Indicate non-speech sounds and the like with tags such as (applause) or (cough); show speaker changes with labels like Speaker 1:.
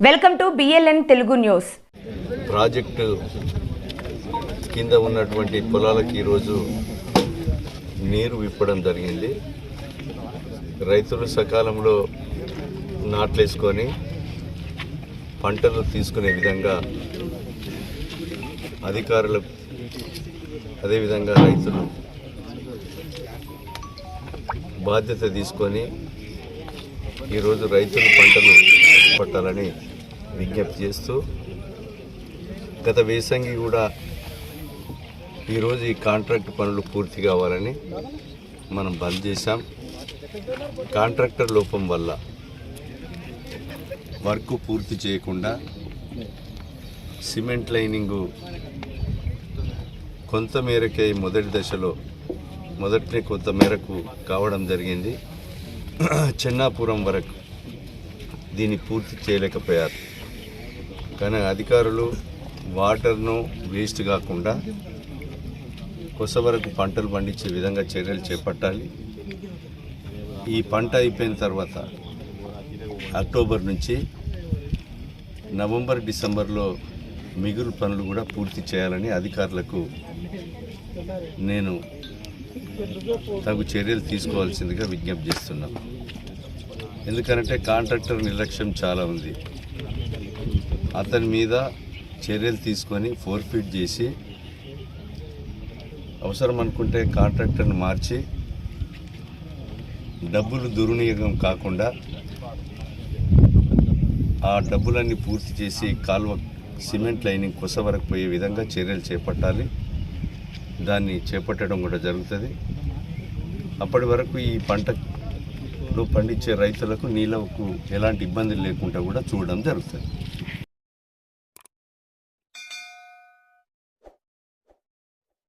Speaker 1: Welcome to BLN Telugu news
Speaker 2: project కింద ఉన్నటువంటి పొలాలకు ఈరోజు నీరు విప్పడం జరిగింది. రైతులు సకాలంలో నాట్లేసుకొని పంటలు తీసుకునే విధంగా అధికారులు అదేవిధంగా రైతులు బాధ్యత తీసుకొని ఈరోజు రైతులు పంటలు పట్టాలని విజ్ఞప్తి చేస్తూ గత వేసంగి కూడా ఈరోజు ఈ కాంట్రాక్ట్ పనులు పూర్తి కావాలని మనం బంద్ చేశాం. కాంట్రాక్టర్ లోపం వల్ల వర్క్ పూర్తి చేయకుండా సిమెంట్ లైనింగు కొంత మేరకే మొదటి దశలో మొదటి కొంత మేరకు కావడం జరిగింది. (clears throat) చెన్నాపురం వరకు దీన్ని పూర్తి చేయలేకపోయారు. కానీ అధికారులు వాటర్ను వేస్ట్ కాకుండా కొస వరకు పంటలు పండించే విధంగా చర్యలు చేపట్టాలి. ఈ పంట అయిపోయిన తర్వాత అక్టోబర్ నుంచి నవంబర్ డిసెంబర్లో మిగులు పనులు కూడా పూర్తి చేయాలని అధికారులకు నేను తగు చర్యలు తీసుకోవాల్సిందిగా విజ్ఞప్తి చేస్తున్నాను. ఎందుకంటే కాంట్రాక్టర్ నిర్లక్ష్యం చాలా ఉంది. అతని మీద చర్యలు తీసుకొని ఫోర్ఫిట్ చేసి అవసరం అనుకుంటే కాంట్రాక్టర్ని మార్చి డబ్బులు దుర్వినియోగం కాకుండా ఆ డబ్బులన్నీ పూర్తి చేసి కాలువ సిమెంట్ లైనింగ్ కొస వరకు పోయే విధంగా చర్యలు చేపట్టాలి. దాన్ని చేపట్టడం కూడా జరుగుతుంది. అప్పటి వరకు ఈ పంటలో పండించే రైతులకు నీళ్ళకు ఎలాంటి ఇబ్బందులు లేకుండా కూడా చూడడం జరుగుతుంది.